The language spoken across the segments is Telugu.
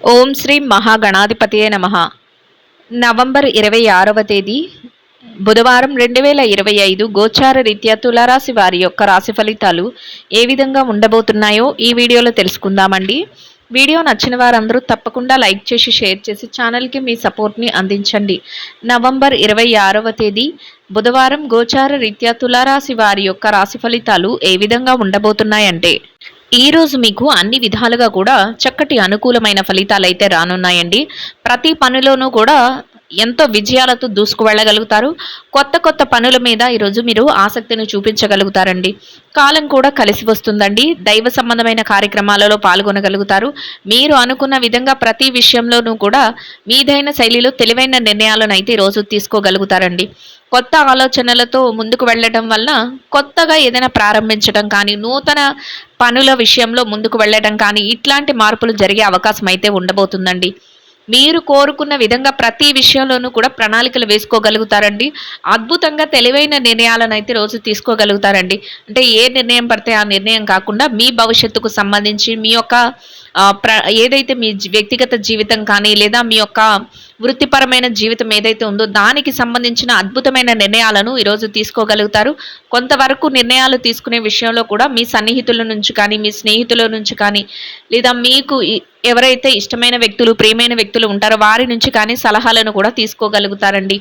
ఓం శ్రీ మహాగణాధిపతియే నమ. నవంబర్ ఇరవై ఆరవ తేదీ బుధవారం రెండు వేల ఇరవై ఐదు గోచార రీత్యా తులారాశి వారి యొక్క రాశి ఫలితాలు ఏ విధంగా ఉండబోతున్నాయో ఈ వీడియోలో తెలుసుకుందామండి. వీడియో నచ్చిన వారందరూ తప్పకుండా లైక్ చేసి షేర్ చేసి ఛానల్కి మీ సపోర్ట్ని అందించండి. నవంబర్ ఇరవై ఆరవ తేదీ బుధవారం గోచార రీత్యా తులారాశి వారి యొక్క రాశి ఫలితాలు ఏ విధంగా ఉండబోతున్నాయంటే ఈ రోజు మీకు అన్ని విధాలుగా కూడా చక్కటి అనుకూలమైన ఫలితాలు అయితే రానున్నాయండి. ప్రతి పనిలోనూ కూడా ఎంతో విజయాలతో దూసుకు వెళ్ళగలుగుతారు కొత్త కొత్త పనుల మీద ఈరోజు మీరు ఆసక్తిని చూపించగలుగుతారండి. కాలం కూడా కలిసి వస్తుందండి. దైవ సంబంధమైన కార్యక్రమాలలో పాల్గొనగలుగుతారు. మీరు అనుకున్న విధంగా ప్రతి విషయంలోనూ కూడా మీదైన శైలిలో తెలివైన నిర్ణయాలను అయితే ఈరోజు తీసుకోగలుగుతారండి. కొత్త ఆలోచనలతో ముందుకు వెళ్ళడం వల్ల కొత్తగా ఏదైనా ప్రారంభించడం కానీ నూతన పనుల విషయంలో ముందుకు వెళ్ళడం కానీ ఇట్లాంటి మార్పులు జరిగే అవకాశం అయితే ఉండబోతుందండి. మీరు కోరుకున్న విధంగా ప్రతి విషయంలోనూ కూడా ప్రణాళికలు వేసుకోగలుగుతారండి. అద్భుతంగా తెలివైన నిర్ణయాలను అయితే రోజు తీసుకోగలుగుతారండి. అంటే ఏ నిర్ణయం పడితే ఆ నిర్ణయం కాకుండా మీ భవిష్యత్తుకు సంబంధించి మీ యొక్క ప్ర ఏదైతే మీ వ్యక్తిగత జీవితం కానీ లేదా మీ యొక్క వృత్తిపరమైన జీవితం ఏదైతే ఉందో దానికి సంబంధించిన అద్భుతమైన నిర్ణయాలను ఈరోజు తీసుకోగలుగుతారు. కొంతవరకు నిర్ణయాలు తీసుకునే విషయంలో కూడా మీ సన్నిహితుల నుంచి కానీ మీ స్నేహితుల నుంచి కానీ లేదా మీకు ఎవరైతే ఇష్టమైన వ్యక్తులు ప్రియమైన వ్యక్తులు ఉంటారో వారి నుంచి కానీ సలహాలను కూడా తీసుకోగలుగుతారండి.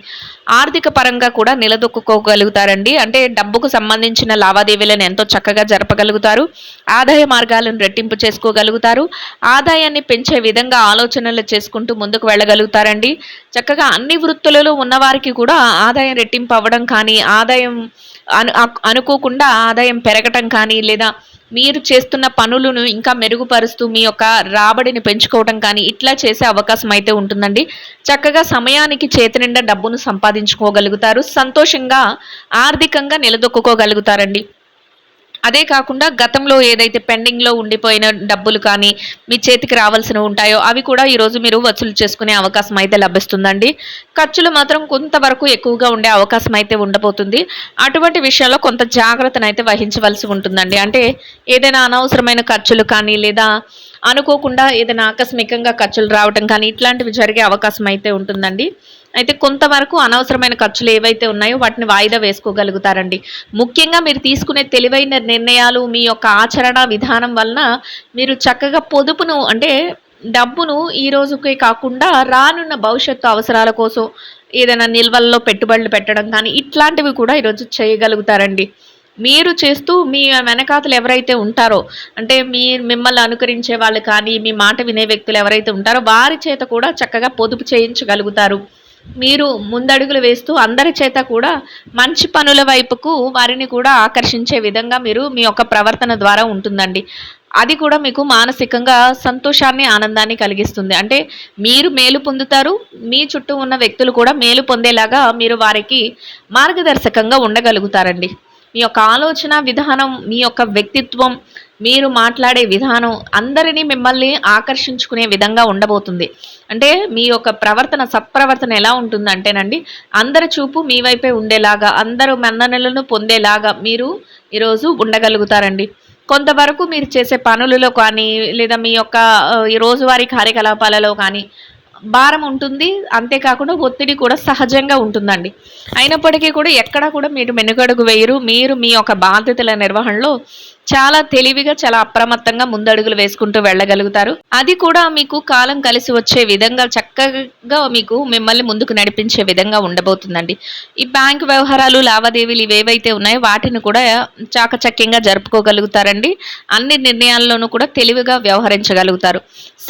ఆర్థిక పరంగా కూడా నిలదొక్కుకోగలుగుతారండి. అంటే డబ్బుకు సంబంధించిన లావాదేవీలను ఎంతో చక్కగా జరపగలుగుతారు. ఆదాయ మార్గాలను రెట్టింపు చేసుకోగలుగుతారు. ఆదాయాన్ని పెంచే విధంగా ఆలోచనలు చేసుకుంటూ ముందుకు వెళ్ళగలుగుతారండి. చక్కగా అన్ని వృత్తులలో ఉన్నవారికి కూడా ఆదాయం రెట్టింపు అవ్వడం కానీ ఆదాయం అను అనుకోకుండా ఆదాయం పెరగటం కానీ లేదా మీరు చేస్తున్న పనులను ఇంకా మెరుగుపరుస్తూ మీ యొక్క రాబడిని పెంచుకోవడం కానీ ఇట్లా చేసే అవకాశం అయితే ఉంటుందండి. చక్కగా సమయానికి చేతి నిండా డబ్బును సంపాదించుకోగలుగుతారు. సంతోషంగా ఆర్థికంగా నిలదొక్కుకోగలుగుతారండి. అదే కాకుండా గతంలో ఏదైతే పెండింగ్లో ఉండిపోయిన డబ్బులు కానీ మీ చేతికి రావాల్సినవి ఉంటాయో అవి కూడా ఈరోజు మీరు వసూలు చేసుకునే అవకాశం అయితే లభిస్తుందండి. ఖర్చులు మాత్రం కొంతవరకు ఎక్కువగా ఉండే అవకాశం అయితే ఉండబోతుంది. అటువంటి విషయంలో కొంత జాగ్రత్తను అయితే వహించవలసి ఉంటుందండి. అంటే ఏదైనా అనవసరమైన ఖర్చులు కానీ లేదా అనుకోకుండా ఏదైనా ఆకస్మికంగా ఖర్చులు రావటం కానీ ఇట్లాంటివి జరిగే అవకాశం అయితే ఉంటుందండి. అయితే కొంతవరకు అనవసరమైన ఖర్చులు ఏవైతే ఉన్నాయో వాటిని వాయిదా వేసుకోగలుగుతారండి. ముఖ్యంగా మీరు తీసుకునే తెలివైన నిర్ణయాలు మీ యొక్క ఆచరణ విధానం వలన మీరు చక్కగా పొదుపును అంటే డబ్బును ఈ రోజుకే కాకుండా రానున్న భవిష్యత్తు అవసరాల కోసం ఏదైనా నిల్వల్లో పెట్టుబడులు పెట్టడం కానీ ఇట్లాంటివి కూడా ఈరోజు చేయగలుగుతారండి. మీరు చేస్తూ మీ వెనకాతలు ఎవరైతే ఉంటారో అంటే మీ మిమ్మల్ని అనుకరించే వాళ్ళు కానీ మీ మాట వినే వ్యక్తులు ఎవరైతే ఉంటారో వారి చేత కూడా చక్కగా పొదుపు చేయించగలుగుతారు. మీరు ముందడుగులు వేస్తూ అందరి చేత కూడా మంచి పనుల వైపుకు వారిని కూడా ఆకర్షించే విధంగా మీరు మీ యొక్క ప్రవర్తన ద్వారా ఉంటుందండి. అది కూడా మీకు మానసికంగా సంతోషాన్ని ఆనందాన్ని కలిగిస్తుంది. అంటే మీరు మేలు పొందుతారు మీ చుట్టూ ఉన్న వ్యక్తులు కూడా మేలు పొందేలాగా మీరు వారికి మార్గదర్శకంగా ఉండగలుగుతారండి. మీ యొక్క ఆలోచన విధానం మీ యొక్క వ్యక్తిత్వం మీరు మాట్లాడే విధానం అందరినీ మిమ్మల్ని ఆకర్షించుకునే విధంగా ఉండబోతుంది. అంటే మీ యొక్క ప్రవర్తన సత్ప్రవర్తన ఎలా ఉంటుంది అంటేనండి అందరి చూపు మీ వైపే ఉండేలాగా అందరూ మన్ననలను పొందేలాగా మీరు ఈరోజు ఉండగలుగుతారండి. కొంతవరకు మీరు చేసే పనులలో కానీ లేదా మీ యొక్క రోజువారీ కార్యకలాపాలలో కానీ భారం ఉంటుంది. అంతేకాకుండా ఒత్తిడి కూడా సహజంగా ఉంటుందండి. అయినప్పటికీ కూడా ఎక్కడ కూడా మీరు మెనుగడుగు వేయరు. మీరు మీ యొక్క బాధ్యతల నిర్వహణలో చాలా తెలివిగా చాలా అప్రమత్తంగా ముందడుగులు వేసుకుంటూ వెళ్ళగలుగుతారు. అది కూడా మీకు కాలం కలిసి వచ్చే విధంగా చక్కగా మీకు మిమ్మల్ని ముందుకు నడిపించే విధంగా ఉండబోతుందండి. ఈ బ్యాంక్ వ్యవహారాలు లావాదేవీలు ఇవేవైతే ఉన్నాయో వాటిని కూడా చాకచక్యంగా జరుపుకోగలుగుతారండి. అన్ని నిర్ణయాల్లోనూ కూడా తెలివిగా వ్యవహరించగలుగుతారు.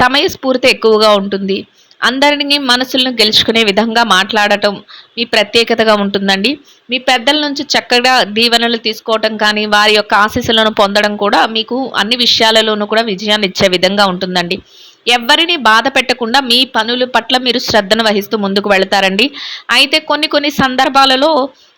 సమయస్ఫూర్తి ఎక్కువగా ఉంటుంది. అందరినీ మనసులను గెలుచుకునే విధంగా మాట్లాడటం మీ ప్రత్యేకతగా ఉంటుందండి. మీ పెద్దల నుంచి చక్కగా దీవెనలు తీసుకోవటం కానీ వారి యొక్క ఆశీస్సులను పొందడం కూడా మీకు అన్ని విషయాలలోనూ కూడా విజయాన్ని ఇచ్చే విధంగా ఉంటుందండి. ఎవరిని బాధ పెట్టకుండా మీ పనుల పట్ల మీరు శ్రద్ధను వహిస్తూ ముందుకు వెళతారండి. అయితే కొన్ని కొన్ని సందర్భాలలో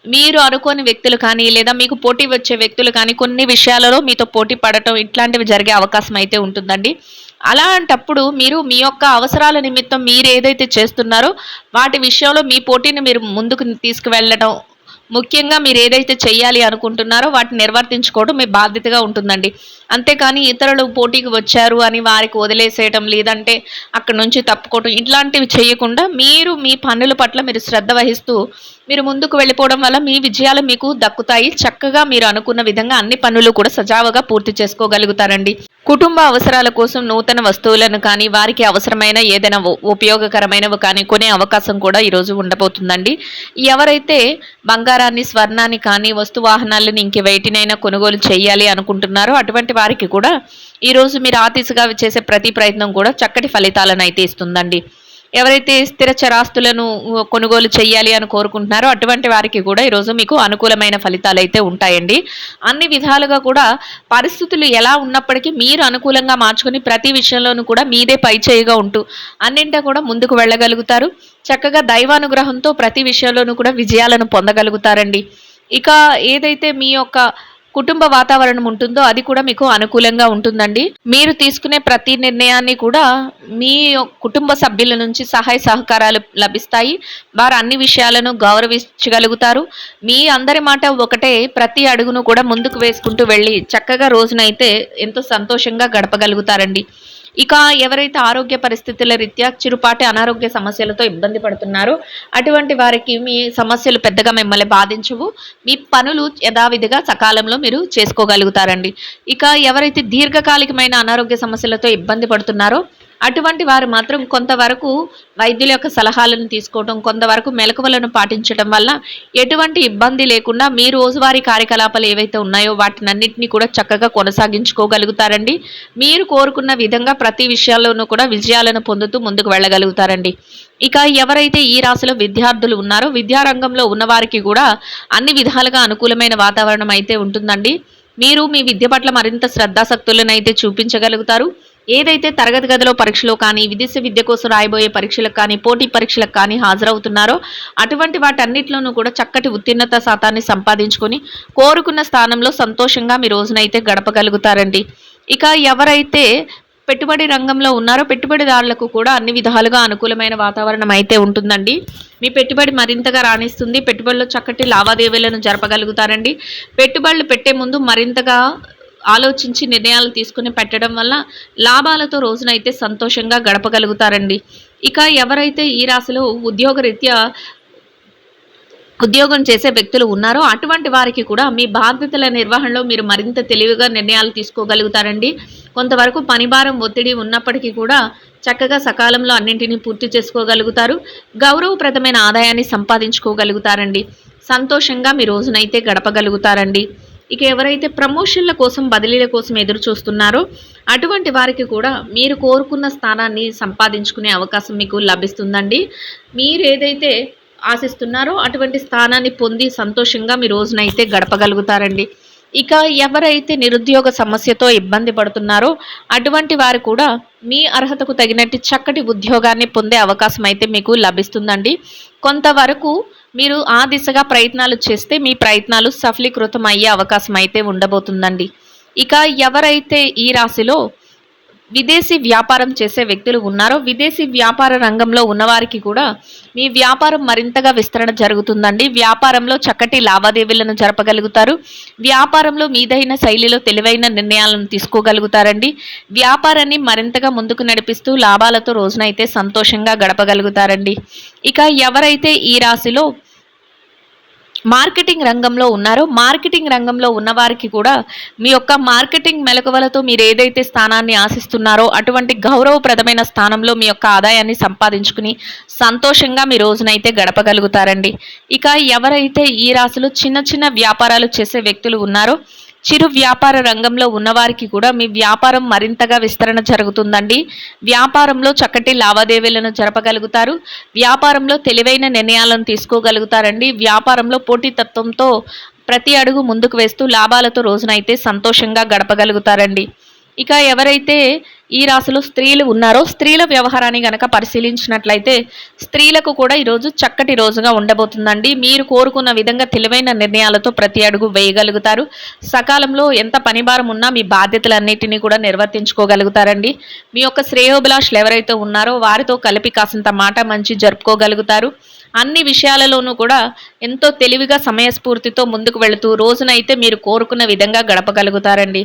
మీరు అనుకోని వ్యక్తులు కానీ లేదా మీకు పోటీ వచ్చే వ్యక్తులు కానీ కొన్ని విషయాలలో మీతో పోటీ పడటం ఇట్లాంటివి జరిగే అవకాశం అయితే ఉంటుందండి. అలాంటప్పుడు మీరు మీ యొక్క అవసరాల నిమిత్తం మీరు ఏదైతే చేస్తున్నారో వాటి విషయంలో మీ పోటీని మీరు ముందుకు తీసుకువెళ్ళడం ముఖ్యంగా మీరు ఏదైతే చేయాలి అనుకుంటున్నారో వాటిని నిర్వర్తించుకోవడం మీ బాధ్యతగా ఉంటుందండి. అంతేకాని ఇతరులు పోటీకి వచ్చారు అని వారికి వదిలేసేయటం లేదంటే అక్కడ నుంచి తప్పుకోవటం ఇట్లాంటివి చేయకుండా మీరు మీ పనుల పట్ల మీరు శ్రద్ధ వహిస్తూ మీరు ముందుకు వెళ్ళిపోవడం వల్ల మీ విజయాలు మీకు దక్కుతాయి. చక్కగా మీరు అనుకున్న విధంగా అన్ని పనులు కూడా సజావుగా పూర్తి చేసుకోగలుగుతారండి. కుటుంబ అవసరాల కోసం నూతన వస్తువులను కానీ వారికి అవసరమైన ఏదైనా ఉపయోగకరమైనవి కానీ కొనే అవకాశం కూడా ఈరోజు ఉండబోతుందండి. ఎవరైతే బంగారాన్ని స్వర్ణాన్ని కానీ వస్తు వాహనాలను ఇంక వేటినైనా కొనుగోలు చేయాలి అనుకుంటున్నారో అటువంటి వారికి కూడా ఈరోజు మీరు ఆ దిశగా చేసే ప్రతి ప్రయత్నం కూడా చక్కటి ఫలితాలను అయితే ఇస్తుందండి. ఎవరైతే స్థిర చరాస్తులను కొనుగోలు చేయాలి అని కోరుకుంటున్నారో అటువంటి వారికి కూడా ఈరోజు మీకు అనుకూలమైన ఫలితాలు అయితే ఉంటాయండి. అన్ని విధాలుగా కూడా పరిస్థితులు ఎలా ఉన్నప్పటికీ మీరు అనుకూలంగా మార్చుకొని ప్రతి విషయంలోనూ కూడా మీదే పైచేయిగా ఉంటూ అన్నింటా కూడా ముందుకు వెళ్ళగలుగుతారు. చక్కగా దైవానుగ్రహంతో ప్రతి విషయంలోనూ కూడా విజయాలను పొందగలుగుతారండి. ఇక ఏదైతే మీ యొక్క కుటుంబ వాతావరణం ఉంటుందో అది కూడా మీకు అనుకూలంగా ఉంటుందండి. మీరు తీసుకునే ప్రతి నిర్ణయాన్ని కూడా మీ కుటుంబ సభ్యుల నుంచి సహాయ సహకారాలు లభిస్తాయి. వారు అన్ని విషయాలను గౌరవించగలుగుతారు. మీ అందరి మాట ఒకటే ప్రతి అడుగును కూడా ముందుకు వేసుకుంటూ వెళ్ళి చక్కగా రోజునైతే ఎంతో సంతోషంగా గడపగలుగుతారండి. ఇక ఎవరైతే ఆరోగ్య పరిస్థితుల రీత్యా చిరుపాటి అనారోగ్య సమస్యలతో ఇబ్బంది పడుతున్నారో అటువంటి వారికి మీ సమస్యలు పెద్దగా మిమ్మల్ని బాధించవు. మీ పనులు యథావిధిగా సకాలంలో మీరు చేసుకోగలుగుతారండి. ఇక ఎవరైతే దీర్ఘకాలికమైన అనారోగ్య సమస్యలతో ఇబ్బంది పడుతున్నారో అటువంటి వారు మాత్రం కొంతవరకు వైద్యుల యొక్క సలహాలను తీసుకోవడం కొంతవరకు మెలకువలను పాటించడం వల్ల ఎటువంటి ఇబ్బంది లేకుండా మీ రోజువారీ కార్యకలాపాలు ఏవైతే ఉన్నాయో వాటినన్నింటినీ కూడా చక్కగా కొనసాగించుకోగలుగుతారండి. మీరు కోరుకున్న విధంగా ప్రతి విషయాల్లోనూ కూడా విజయాలను పొందుతూ ముందుకు వెళ్ళగలుగుతారండి. ఇక ఎవరైతే ఈ రాశిలో విద్యార్థులు ఉన్నారో విద్యారంగంలో ఉన్నవారికి కూడా అన్ని విధాలుగా అనుకూలమైన వాతావరణం అయితే ఉంటుందండి. మీరు మీ విద్య పట్ల మరింత శ్రద్ధాసక్తులను అయితే చూపించగలుగుతారు. ఏదైతే తరగతి గదిలో పరీక్షలో కానీ విదేశ విద్య కోసం రాయబోయే పరీక్షలకు కానీ పోటీ పరీక్షలకు కానీ హాజరవుతున్నారో అటువంటి వాటన్నిటిలోనూ కూడా చక్కటి ఉత్తీర్ణత శాతాన్ని సంపాదించుకొని కోరుకున్న స్థానంలో సంతోషంగా మీ రోజునైతే గడపగలుగుతారండి. ఇక ఎవరైతే పెట్టుబడి రంగంలో ఉన్నారో పెట్టుబడిదారులకు కూడా అన్ని విధాలుగా అనుకూలమైన వాతావరణం అయితే ఉంటుందండి. మీ పెట్టుబడి మరింతగా రాణిస్తుంది. పెట్టుబడిలో చక్కటి లావాదేవీలను జరపగలుగుతారండి. పెట్టుబడులు పెట్టే ముందు మరింతగా ఆలోచించి నిర్ణయాలు తీసుకుని పెట్టడం వల్ల లాభాలతో రోజునైతే సంతోషంగా గడపగలుగుతారండి. ఇక ఎవరైతే ఈ రాశిలో ఉద్యోగరీత్యా ఉద్యోగం చేసే వ్యక్తులు ఉన్నారో అటువంటి వారికి కూడా మీ బాధ్యతల నిర్వహణలో మీరు మరింత తెలివిగా నిర్ణయాలు తీసుకోగలుగుతారండి. కొంతవరకు పనిభారం ఒత్తిడి ఉన్నప్పటికీ కూడా చక్కగా సకాలంలో అన్నింటినీ పూర్తి చేసుకోగలుగుతారు. గౌరవప్రదమైన ఆదాయాన్ని సంపాదించుకోగలుగుతారండి. సంతోషంగా మీ రోజునైతే గడపగలుగుతారండి. ఇక ఎవరైతే ప్రమోషన్ల కోసం బదిలీల కోసం ఎదురు చూస్తున్నారో అటువంటి వారికి కూడా మీరు కోరుకున్న స్థానాన్ని సంపాదించుకునే అవకాశం మీకు లభిస్తుందండి. మీరు ఏదైతే ఆశిస్తున్నారో అటువంటి స్థానాన్ని పొంది సంతోషంగా మీ రోజునైతే గడపగలుగుతారండి. ఇక ఎవరైతే నిరుద్యోగ సమస్యతో ఇబ్బంది పడుతున్నారో అటువంటి వారు కూడా మీ అర్హతకు తగినట్టు చక్కటి ఉద్యోగాన్ని పొందే అవకాశం అయితే మీకు లభిస్తుందండి. కొంతవరకు మీరు ఆ దిశగా ప్రయత్నాలు చేస్తే మీ ప్రయత్నాలు సఫలీకృతం అయ్యే అవకాశం అయితే ఉండబోతుందండి. ఇక ఎవరైతే ఈ రాశిలో విదేశీ వ్యాపారం చేసే వ్యక్తులు ఉన్నారో విదేశీ వ్యాపార రంగంలో ఉన్నవారికి కూడా మీ వ్యాపారం మరింతగా విస్తరణ జరుగుతుందండి. వ్యాపారంలో చక్కటి లావాదేవీలను జరపగలుగుతారు. వ్యాపారంలో మీదైన శైలిలో తెలివైన నిర్ణయాలను తీసుకోగలుగుతారండి. వ్యాపారాన్ని మరింతగా ముందుకు నడిపిస్తూ లాభాలతో రోజునైతే సంతోషంగా గడపగలుగుతారండి. ఇక ఎవరైతే ఈ రాశిలో మార్కెటింగ్ రంగంలో ఉన్నారో మార్కెటింగ్ రంగంలో ఉన్నవారికి కూడా మీ యొక్క మార్కెటింగ్ మెలకువలతో మీరు ఏదైతే స్థానాన్ని ఆశిస్తున్నారో అటువంటి గౌరవప్రదమైన స్థానంలో మీ యొక్క ఆదాయాన్ని సంపాదించుకుని సంతోషంగా మీ రోజునైతే గడపగలుగుతారండి. ఇక ఎవరైతే ఈ రాశిలో చిన్న చిన్న వ్యాపారాలు చేసే వ్యక్తులు ఉన్నారో చిరు వ్యాపార రంగంలో ఉన్నవారికి కూడా మీ వ్యాపారం మరింతగా విస్తరణ జరుగుతుందండి. వ్యాపారంలో చక్కటి లావాదేవీలను జరపగలుగుతారు. వ్యాపారంలో తెలివైన నిర్ణయాలను తీసుకోగలుగుతారండి. వ్యాపారంలో పోటీతత్వంతో ప్రతి అడుగు ముందుకు వేస్తూ లాభాలతో రోజునైతే సంతోషంగా గడపగలుగుతారండి. ఇక ఎవరైతే ఈ రాశిలో స్త్రీలు ఉన్నారో స్త్రీల వ్యవహారాన్ని గనక పరిశీలించినట్లయితే స్త్రీలకు కూడా ఈరోజు చక్కటి రోజుగా ఉండబోతుందండి. మీరు కోరుకున్న విధంగా తెలివైన నిర్ణయాలతో ప్రతి అడుగు వేయగలుగుతారు. సకాలంలో ఎంత పనిభారం ఉన్నా మీ బాధ్యతలన్నిటినీ కూడా నిర్వర్తించుకోగలుగుతారండి. మీ యొక్క శ్రేయోభిలాషులు ఎవరైతే ఉన్నారో వారితో కలిపి కాసింత మాట మంచి జరుపుకోగలుగుతారు. అన్ని విషయాలలోనూ కూడా ఎంతో తెలివిగా సమయస్ఫూర్తితో ముందుకు వెళుతూ రోజునైతే మీరు కోరుకున్న విధంగా గడపగలుగుతారండి.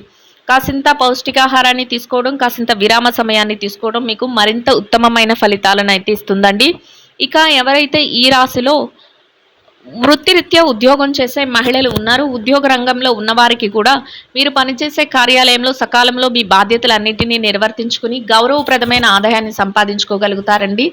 కాసింత పౌష్టికాహారాన్ని తీసుకోవడం కాసింత విరామ సమయాన్ని తీసుకోవడం మీకు మరింత ఉత్తమమైన ఫలితాలను అయితే ఇస్తుందండి. ఇక ఎవరైతే ఈ రాశిలో వృత్తిరీత్యా ఉద్యోగం చేసే మహిళలు ఉన్నారు ఉద్యోగ రంగంలో ఉన్నవారికి కూడా మీరు పనిచేసే కార్యాలయంలో సకాలంలో మీ బాధ్యతలన్నింటినీ నిర్వర్తించుకుని గౌరవప్రదమైన ఆదాయాన్ని సంపాదించుకోగలుగుతారండి.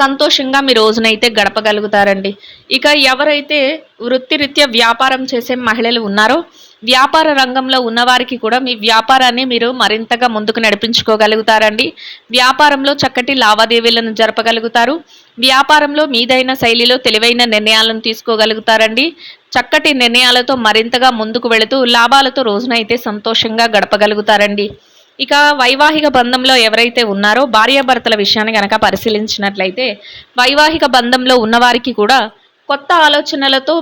సంతోషంగా మీ రోజునైతే గడపగలుగుతారండి. ఇక ఎవరైతే వృత్తిరీత్యా వ్యాపారం చేసే మహిళలు ఉన్నారో వ్యాపార రంగంలో ఉన్నవారికి కూడా మీ వ్యాపారాన్ని మీరు మరింతగా ముందుకు నడిపించుకోగలుగుతారండి. వ్యాపారంలో చక్కటి లావాదేవీలను జరపగలుగుతారు. వ్యాపారంలో మీదైన శైలిలో తెలివైన నిర్ణయాలను తీసుకోగలుగుతారండి. చక్కటి నిర్ణయాలతో మరింతగా ముందుకు వెళుతూ లాభాలతో రోజునైతే సంతోషంగా గడపగలుగుతారండి. ఇక వైవాహిక బంధంలో ఎవరైతే ఉన్నారో భార్యాభర్తల విషయాన్ని కనుక పరిశీలించినట్లయితే వైవాహిక బంధంలో ఉన్నవారికి కూడా కొత్త ఆలోచనలతో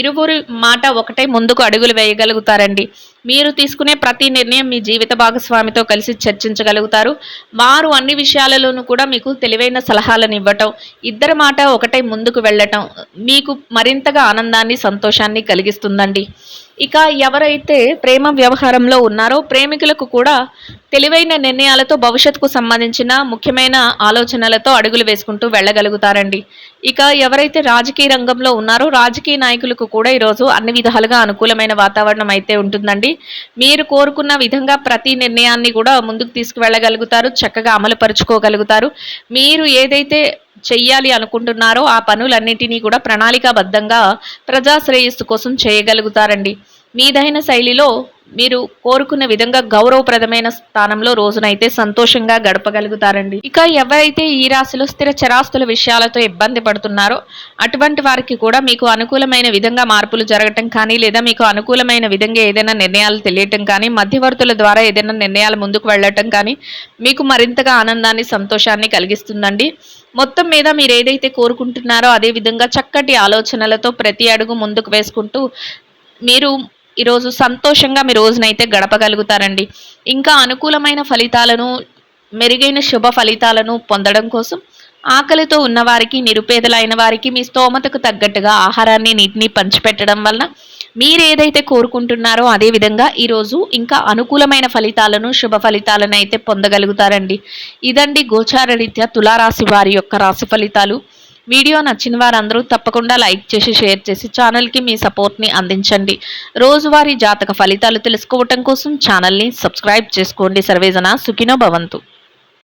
ఇరువురి మాట ఒకటే ముందుకు అడుగులు వేయగలుగుతారండి. మీరు తీసుకునే ప్రతి నిర్ణయం మీ జీవిత భాగస్వామితో కలిసి చర్చించగలుగుతారు. వారు అన్ని విషయాలలోనూ కూడా మీకు తెలివైన సలహాలను ఇవ్వటం ఇద్దరి మాట ఒకటే ముందుకు వెళ్ళటం మీకు మరింతగా ఆనందాన్ని సంతోషాన్ని కలిగిస్తుందండి. ఇక ఎవరైతే ప్రేమ వ్యవహారంలో ఉన్నారో ప్రేమికులకు కూడా తెలివైన నిర్ణయాలతో భవిష్యత్తుకు సంబంధించిన ముఖ్యమైన ఆలోచనలతో అడుగులు వేసుకుంటూ వెళ్ళగలుగుతారండి. ఇక ఎవరైతే రాజకీయ రంగంలో ఉన్నారో రాజకీయ నాయకులకు కూడా ఈరోజు అన్ని విధాలుగా అనుకూలమైన వాతావరణం అయితే ఉంటుందండి. మీరు కోరుకున్న విధంగా ప్రతి నిర్ణయాన్ని కూడా ముందుకు తీసుకువెళ్ళగలుగుతారు చక్కగా అమలుపరుచుకోగలుగుతారు. మీరు ఏదైతే చెయ్యాలి అనుకుంటున్నారో ఆ పనులన్నింటినీ కూడా ప్రణాళికాబద్ధంగా ప్రజాశ్రేయస్సు కోసం చేయగలుగుతారండి. మీదైన శైలిలో మీరు కోరుకున్న విధంగా గౌరవప్రదమైన స్థానంలో రోజునైతే సంతోషంగా గడపగలుగుతారండి. ఇక ఎవరైతే ఈ రాశిలో స్థిర చరాస్తుల విషయాలతో ఇబ్బంది పడుతున్నారో అటువంటి వారికి కూడా మీకు అనుకూలమైన విధంగా మార్పులు జరగటం కానీ లేదా మీకు అనుకూలమైన విధంగా ఏదైనా నిర్ణయాలు తెలియటం కానీ మధ్యవర్తుల ద్వారా ఏదైనా నిర్ణయాలు ముందుకు వెళ్ళటం కానీ మీకు మరింతగా ఆనందాన్ని సంతోషాన్ని కలిగిస్తుందండి. మొత్తం మీద మీరు ఏదైతే కోరుకుంటున్నారో అదే విధంగా చక్కటి ఆలోచనలతో ప్రతి అడుగు ముందుకు వేసుకుంటూ మీరు ఈరోజు సంతోషంగా మీ రోజునైతే గడపగలుగుతారండి. ఇంకా అనుకూలమైన ఫలితాలను మెరుగైన శుభ ఫలితాలను పొందడం కోసం ఆకలితో ఉన్నవారికి నిరుపేదలైన వారికి మీ స్తోమతకు తగ్గట్టుగా ఆహారాన్ని నీటిని పంచిపెట్టడం వలన మీరు ఏదైతే కోరుకుంటున్నారో అదే విధంగా ఈరోజు ఇంకా అనుకూలమైన ఫలితాలను శుభ ఫలితాలను అయితే పొందగలుగుతారండి. ఇదండి గోచారరీత్యా తులారాశి వారి యొక్క రాశి ఫలితాలు. వీడియో నచ్చిన వారందరూ తప్పకుండా లైక్ చేసి షేర్ చేసి ఛానల్కి మీ సపోర్ట్ని అందించండి. రోజువారీ జాతక ఫలితాలు తెలుసుకోవటం కోసం ఛానల్ని సబ్స్క్రైబ్ చేసుకోండి. సర్వేజన సుఖినో భవంతు.